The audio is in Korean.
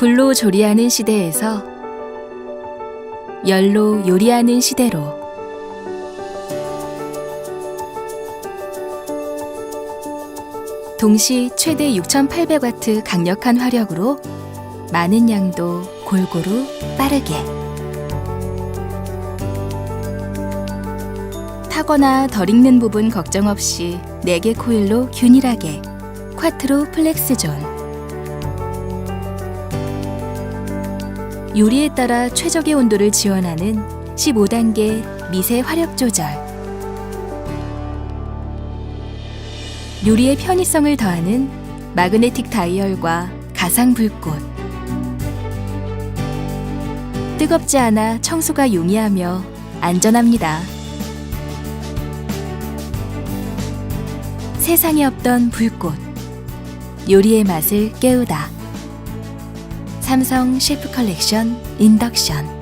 불로 조리하는 시대에서 열로 요리하는 시대로. 동시 최대 6,800와트 강력한 화력으로 많은 양도 골고루 빠르게. 타거나 덜 익는 부분 걱정 없이 4개 코일로 균일하게 쿼트로 플렉스 존 요리에 따라 최적의 온도를 지원하는 15단계 미세 화력 조절. 요리의 편의성을 더하는 마그네틱 다이얼과 가상 불꽃. 뜨겁지 않아 청소가 용이하며 안전합니다. 세상에 없던 불꽃. 요리의 맛을 깨우다 삼성 셰프 컬렉션 인덕션